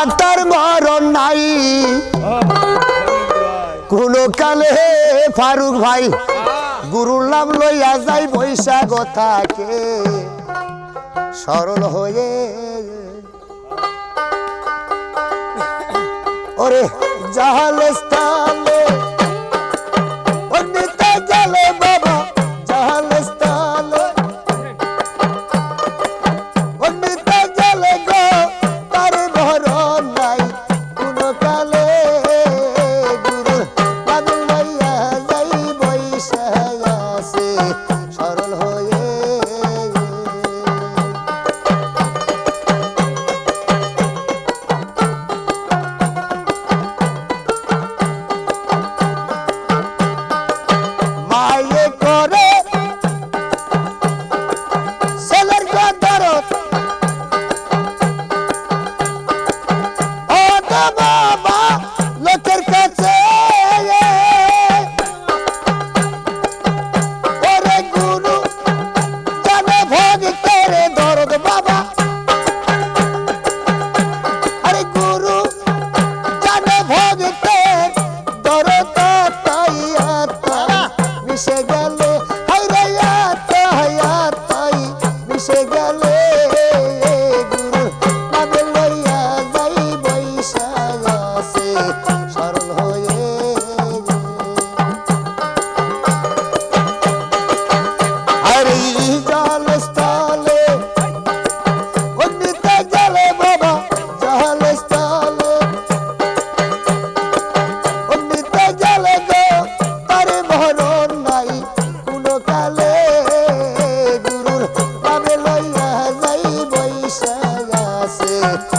বাবা মরণ নাই। কোন কালে ফারুক ভাই, গুরুর নাম লইয়া যাই বৈশাখ কথাকে সরল হয়ে ওরে জাহালস্তা Thank.